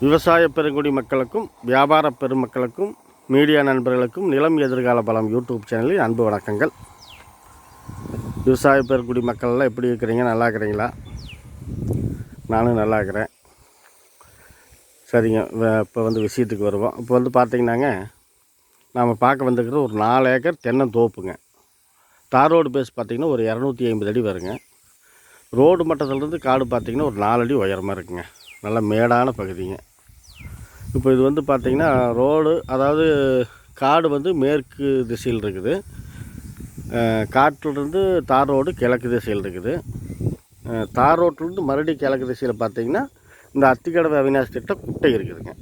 விவசாய பெருங்குடி மக்களுக்கும் வியாபார பெருமக்களுக்கும் மீடியா நண்பர்களுக்கும் நிலம் எதிர்கால பலம் யூடியூப் சேனலில் அன்பு வணக்கங்கள். விவசாய பெருங்குடி மக்கள்லாம் எப்படி இருக்கிறீங்க? நல்லா இருக்கிறீங்களா? நானும் நல்லா இருக்கிறேன். சரிங்க. இப்போ வந்து விஷயத்துக்கு வருவோம். இப்போ வந்து பார்த்தீங்கன்னாங்க நாம் பார்க்க வந்துக்கிற ஒரு நாலு ஏக்கர் தென்னந்தோப்புங்க தார் ரோடு பேஸ் பார்த்திங்கன்னா ஒரு இரநூத்தி ஐம்பது அடி வருங்க. ரோடு மட்டத்துலேருந்து காடு பார்த்திங்கன்னா ஒரு நாலு அடி உயரமாக இருக்குங்க. நல்ல மேடான பகுதிங்க. இப்போ இது வந்து பார்த்திங்கன்னா ரோடு அதாவது காடு வந்து மேற்கு திசையில் இருக்குது. காட்டிலிருந்து தார் ரோடு கிழக்கு திசையில் இருக்குது. தார் ரோட்லேருந்து மறுபடியும் கிழக்கு திசையில் பார்த்திங்கன்னா இந்த அத்திக்கடவை அவினாசி திட்டம் குட்டை இருக்குதுங்க.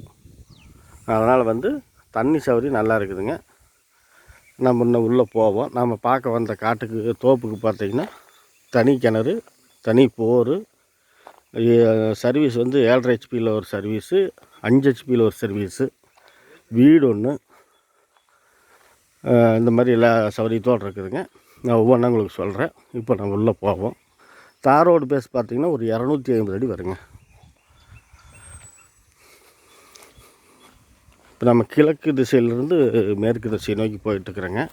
அதனால் வந்து தண்ணி சௌகரியம் நல்லா இருக்குதுங்க. நம்ம இன்னும் உள்ளே போவோம். நம்ம பார்க்க வந்த காட்டுக்கு தோப்புக்கு பார்த்திங்கன்னா தனி கிணறு தனி போர் சர்வீஸ் வந்து ஏழரை ஹெச்பியில் ஒரு சர்வீஸு அஞ்சு ஹெச்பியில் ஒரு சர்வீஸு வீடு ஒன்று இந்த மாதிரி எல்லா சௌகரியத்தோடு இருக்குதுங்க. நான் ஒவ்வொன்றா உங்களுக்கு சொல்கிறேன் இப்போ நம்ம உள்ளே போவோம். தார் ரோடு பேஸ் பார்த்திங்கன்னா ஒரு இரநூத்தி ஐம்பது அடி வருங்க. இப்போ நம்ம கிழக்கு திசையிலிருந்து மேற்கு திசை நோக்கி போயிட்டுருக்குறேங்க.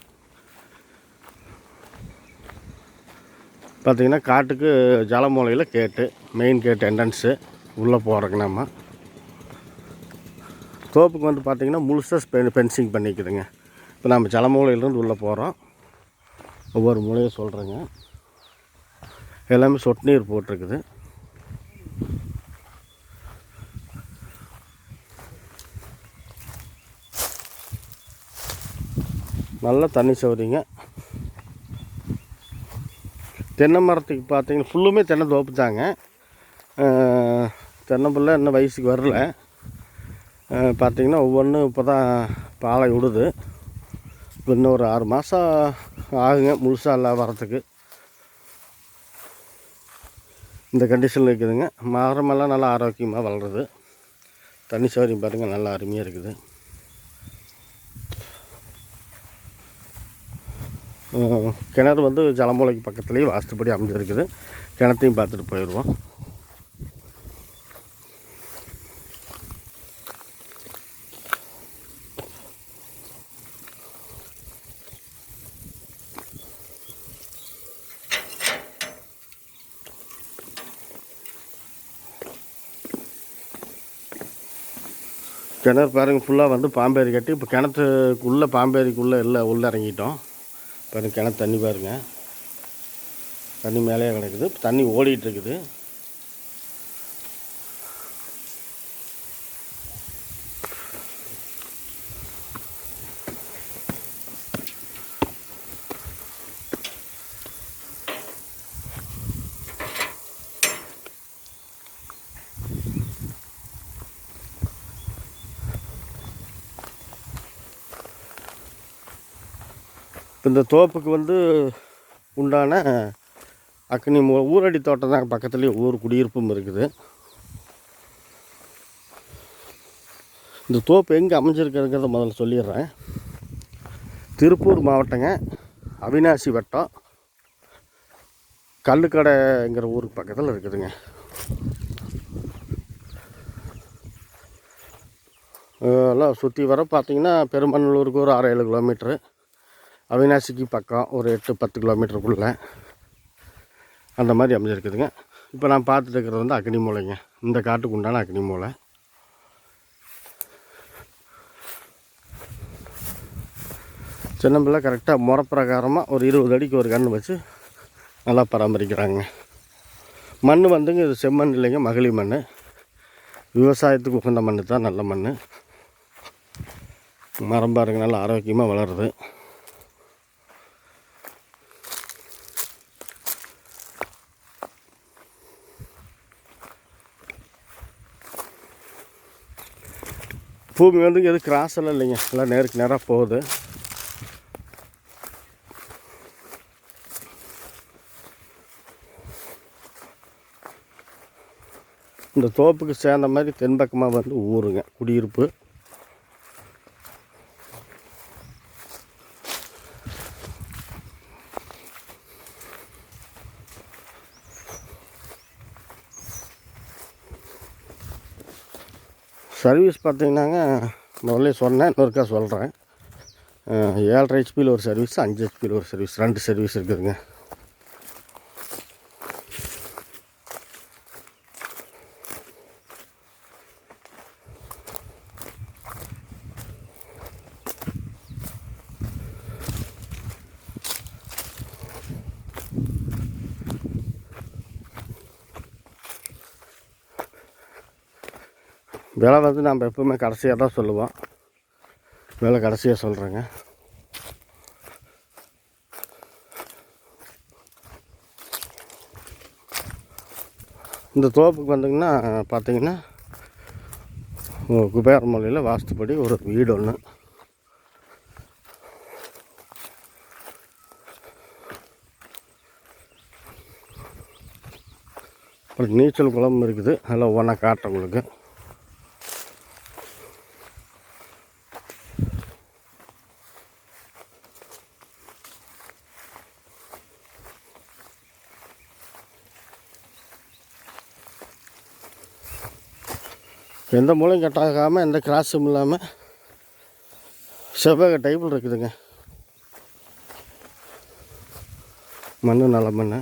பார்த்திங்கன்னா காட்டுக்கு ஜலமூலையில் கேட்டு மெயின் கேட் என்ட்ரன்ஸு உள்ளே போகிறோங்க நம்ம. தோப்புக்கு வந்து பார்த்திங்கன்னா முழுசாக பெ ஃபென்சிங் பண்ணிக்குதுங்க. இப்போ நம்ம ஜலமூலையிலேருந்து உள்ளே போகிறோம் ஒவ்வொரு மூலையும் சொல்கிறேங்க எல்லாமே சொட்டு நீர் போட்டிருக்குது. நல்ல தண்ணி சௌகரியங்க தென்னை மரத்துக்கு பார்த்தீங்கன்னா ஃபுல்லுமே தென்னை தோப்பு தாங்க அஹ், இன்னும் வயசுக்கு வரல. பார்த்திங்கன்னா ஒவ்வொன்றும் இப்போ தான் பாலை விடுது. இன்னும் ஒரு ஆறு மாதம் ஆகுங்க முழுசாக எல்லாம் வரத்துக்கு இந்த கண்டிஷனில் இருக்குதுங்க. மரமெல்லாம் நல்லா ஆரோக்கியமாக வளருது. தண்ணி சௌகரியம் பாருங்கள் நல்லா அருமையாக இருக்குது. கிணறு வந்து ஜலமூலைக்கு பக்கத்துலேயே வாஸ்துப்படி அமைஞ்சிருக்குது. கிணத்தையும் பார்த்துட்டு போயிடுவோம். கிணறு பாருங்கள் ஃபுல்லாக வந்து பாம்பேரி கட்டி இப்போ கிணத்துக்குள்ளே பாம்பேரிக்குள்ளே இல்லை உள்ளே இறங்கிட்டோம் இப்போ கிணத்து தண்ணி பாருங்க. தண்ணி மேலேயே கிடக்குது. தண்ணி ஓடிகிட்டு இருக்குது. இப்போ இந்த தோப்புக்கு வந்து உண்டான அக்னி மூ- ஊரடி தோட்டம் தான் பக்கத்துலேயே ஊர் குடியிருப்பும் இருக்குது. இந்த தோப்பு எங்கே அமைஞ்சிருக்குங்கிறத முதல்ல சொல்லிடுறேன். திருப்பூர் மாவட்டங்க அவினாசி வட்டம் கல்லுக்கடைங்கிற ஊருக்கு பக்கத்தில் இருக்குதுங்க. எல்லாம் சுற்றி வர பார்த்தீங்கன்னா பெருமநல்லூருக்கு ஒரு ஆறு ஏழு கிலோமீட்ரு. அவினாசிக்கு பக்கம் ஒரு எட்டு பத்து கிலோமீட்டருக்குள்ளே அந்த மாதிரி அமைஞ்சிருக்குதுங்க. இப்போ நான் பார்த்துட்டு இருக்கிறது வந்து அக்னி மூலைங்க. இந்த காட்டுக்கு உண்டான அக்னி மூலை. சின்ன பிள்ளை கரெக்டாக முறப்பிரகாரமாக ஒரு இருபது அடிக்கு ஒரு கன்று வச்சு நல்லா பராமரிக்கிறாங்க. மண் வந்துங்க இது செம்மண் இல்லைங்க மகளி மண் விவசாயத்துக்கு உகந்த மண் தான் நல்ல மண் மரம் பாருங்க நல்லா ஆரோக்கியமாக வளருது. பூமி வந்து எதுவும் கிராஸ் எல்லாம் இல்லைங்க. எல்லாம் நேருக்கு நேராக போகுது. இந்த தோப்புக்கு சேர்ந்த மாதிரி தென்பக்கமாக வந்து ஊருங்க. குடியிருப்பு. சர்வீஸ் பார்த்தீங்கன்னாங்க முதல்ல சொன்னேன் இன்னொருக்கா சொல்கிறேன் ஏழரை ஹெச்பியில் ஒரு சர்வீஸ் அஞ்சு ஹெச்பியில் ஒரு சர்வீஸ் ரெண்டு சர்வீஸ் இருக்குதுங்க. விலை வந்து நம்ம எப்பவுமே கடைசியாக தான் சொல்லுவோம். விலை கடைசியாக சொல்கிறேங்க இந்த தோப்புக்கு வந்தீங்கன்னா பார்த்தீங்கன்னா குபேரமலையில் வாஸ்துப்படி ஒரு வீடு ஒன்று அப்புறம் நீச்சல் குளம் இருக்குது. அதில் ஒவ்வொன்றா காட்டுறவங்களுக்கு எந்த மூலையும் கட்டாகாமல் எந்த கிராஸும் இல்லாமல் செவ்வாய் டைப்பில் இருக்குதுங்க. மண் நல்ல மண்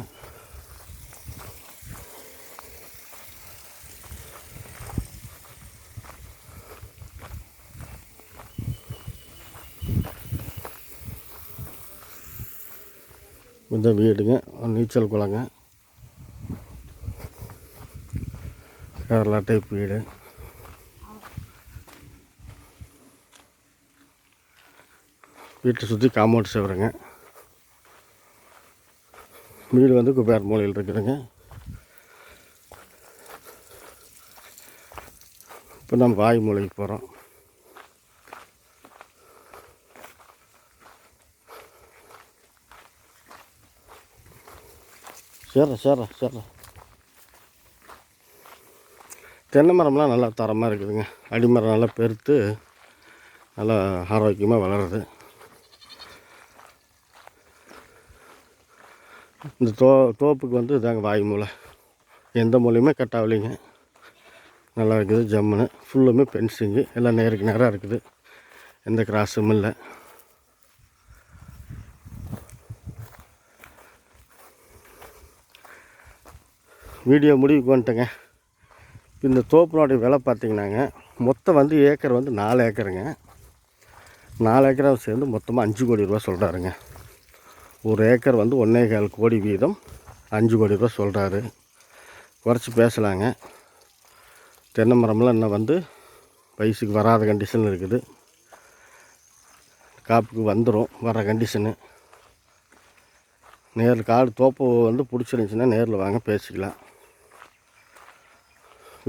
இந்த வீடுங்க நீச்சல் குளங்க. கேரளா டைப் வீடு. வீட்டை சுற்றி காம்பவுண்ட் செய்கிறேங்க வீடு வந்து குபேர் மூலையில் இருக்குதுங்க. இப்போ நம்ம வாய் மூலைக்கு போகிறோம். சேர்ற சேர்ற சேர்ற. தென்னை மரம்லாம் நல்லா தரமாக இருக்குதுங்க. அடிமரம் நல்லா பெருத்து நல்லா ஆரோக்கியமாக வளருது. இந்த தோ தோப்புக்கு வந்து இதாங்க வாய் மூலை எந்த மூலையுமே கட் ஆகலைங்க. நல்லா இருக்குது ஜம்முன்னு. ஃபுல்லுமே பென்சிங்கு எல்லாம் நேருக்கு நேராக இருக்குது. எந்த கிராஸும் இல்லை. வீடியோ முடிவுக்கு வந்துட்டேங்க. இந்த தோப்பினுடைய விலை பார்த்தீங்கன்னாங்க மொத்தம் வந்து ஏக்கர் வந்து நாலு ஏக்கருங்க. நாலு ஏக்கரை சேர்ந்து மொத்தமாக அஞ்சு கோடி ரூபா சொல்கிறாருங்க ஒரு ஏக்கர் வந்து ஒன்றே கால் கோடி வீதம் அஞ்சு கோடி ரூபா சொல்கிறாரு குறைச்சி பேசலாங்க. தென்னை மரம்லாம் இன்னும் வந்து வயசுக்கு வராத கண்டிஷன் இருக்குது. காப்புக்கு வந்துடும் வர கண்டிஷனு நேரில் காடு தோப்பு வந்து பிடிச்சிருந்துச்சின்னா நேரில் வாங்க பேசிக்கலாம்.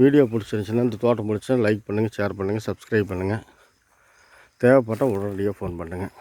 வீடியோ பிடிச்சிருந்துச்சின்னா இந்த தோட்டம் பிடிச்சா லைக் பண்ணுங்கள் ஷேர் பண்ணுங்கள் சப்ஸ்கிரைப் பண்ணுங்கள் தேவைப்பட்டால் உடனடியாக ஃபோன் பண்ணுங்கள்